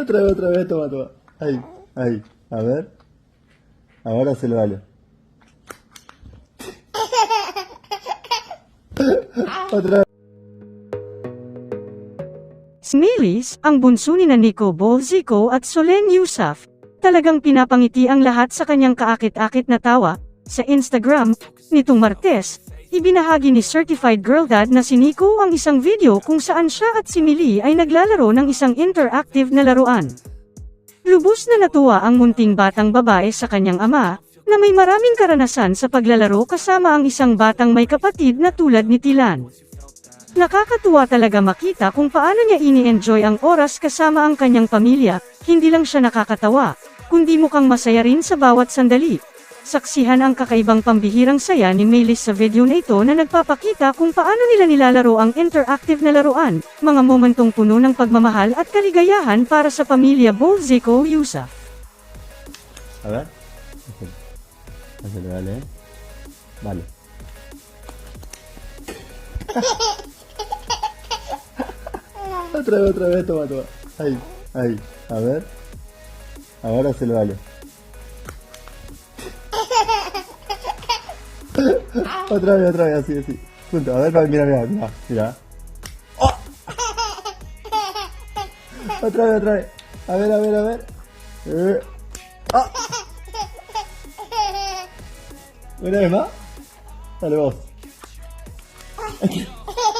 Otra vez, otra vez, toma, toma. Ahí, ahí. A ver. Ahora se lo vale. Otra vez. Smilis, ang bunso ni Nico Bolzico at Solen Yusuf, talagang pinapangiti ang lahat sa kanyang kaakit-akit na tawa. Sa Instagram, nitong Martes, ibinahagi ni Certified Girl Dad na si Nico ang isang video kung saan siya at si Mili ay naglalaro ng isang interactive na laruan. Lubos na natuwa ang munting batang babae sa kanyang ama, na may maraming karanasan sa paglalaro kasama ang isang batang may kapatid na tulad ni Tilan. Nakakatuwa talaga makita kung paano niya ini-enjoy ang oras kasama ang kanyang pamilya, hindi lang siya nakakatawa, kundi mukhang masaya rin sa bawat sandali. Saksihan ang kakaibang pambihirang saya ni Melis sa video na ito na nagpapakita kung paano nila nilalaro ang interactive na laruan, mga momentong puno ng pagmamahal at kaligayahan para sa pamilya Bolzico Yusuf. A ver. Se le vale. Vale. otra vez, otra vez, toma, toma. Ahí, ahí. A ver. Ahora se le vale. otra vez, otra vez, así, así. Punto. A ver, mira, mira, mira. Mira. ¡Oh! otra vez, otra vez. A ver, a ver, a ver. Eh. ¡Ah! Una vez más. Dale vos.